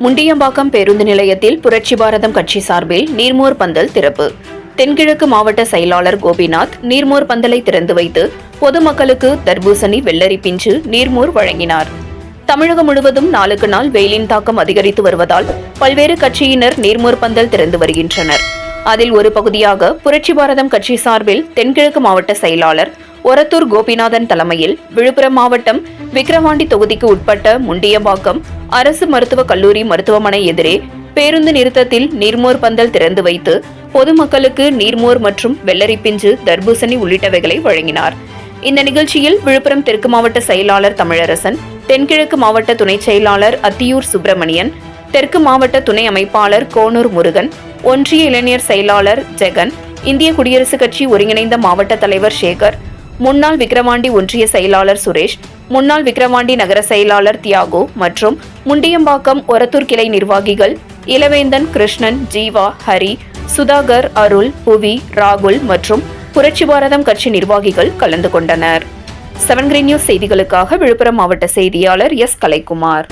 முண்டியம்பாக்கம் பேருந்து நிலையத்தில் புரட்சி பாரதம் கட்சி சார்பில் நீர்மோர் பந்தல் திறப்பு. தென்கிழக்கு மாவட்ட செயலாளர் கோபிநாத் நீர்மோர் பந்தலை திறந்து வைத்து பொதுமக்களுக்கு தர்பூசணி வெள்ளரி பிஞ்சு நீர்மோர் வழங்கினார். தமிழகம் முழுவதும் நாளுக்கு நாள் வெயிலின் தாக்கம் அதிகரித்து வருவதால் பல்வேறு கட்சியினர் நீர்மோர் பந்தல் திறந்து வருகின்றனர். அதில் ஒரு பகுதியாக புரட்சி பாரதம் கட்சி சார்பில் தென்கிழக்கு மாவட்ட செயலாளர் ஒரத்தூர் கோபிநாதன் தலைமையில் விழுப்புரம் மாவட்டம் விக்கிரவாண்டி தொகுதிக்கு உட்பட்ட முண்டியம்பாக்கம் அரசு மருத்துவக் கல்லூரி மருத்துவமனை எதிரே பேருந்து நிறுத்தத்தில் நீர்மோர் பந்தல் திறந்து வைத்து பொதுமக்களுக்கு நீர்மோர் மற்றும் வெள்ளரி பிஞ்சு தர்பூசணி உள்ளிட்டவைகளை வழங்கினார். இந்த நிகழ்ச்சியில் விழுப்புரம் தெற்கு மாவட்ட செயலாளர் தமிழரசன் தென்கிழக்கு மாவட்ட துணை செயலாளர் அத்தியூர் சுப்பிரமணியன் தெற்கு மாவட்ட துணை அமைப்பாளர் கோனூர் முருகன் ஒன்றிய இளைஞர் செயலாளர் ஜெகன் இந்திய குடியரசுக் கட்சி ஒருங்கிணைந்த மாவட்ட தலைவர் சேகர் முன்னாள் விக்கிரவாண்டி ஒன்றிய செயலாளர் சுரேஷ் முன்னாள் விக்கிரவாண்டி நகர செயலாளர் தியாகோ மற்றும் முண்டியம்பாக்கம் ஒரத்தூர் கிளை நிர்வாகிகள் இளவேந்தன் கிருஷ்ணன் ஜீவா ஹரி சுதாகர் அருள் புவி ராகுல் மற்றும் புரட்சி பாரதம் கட்சி நிர்வாகிகள் கலந்து கொண்டனர். செவன்கிரி நியூஸ் செய்திகளுக்காக விழுப்புரம் மாவட்ட செய்தியாளர் எஸ். கலைக்குமார்.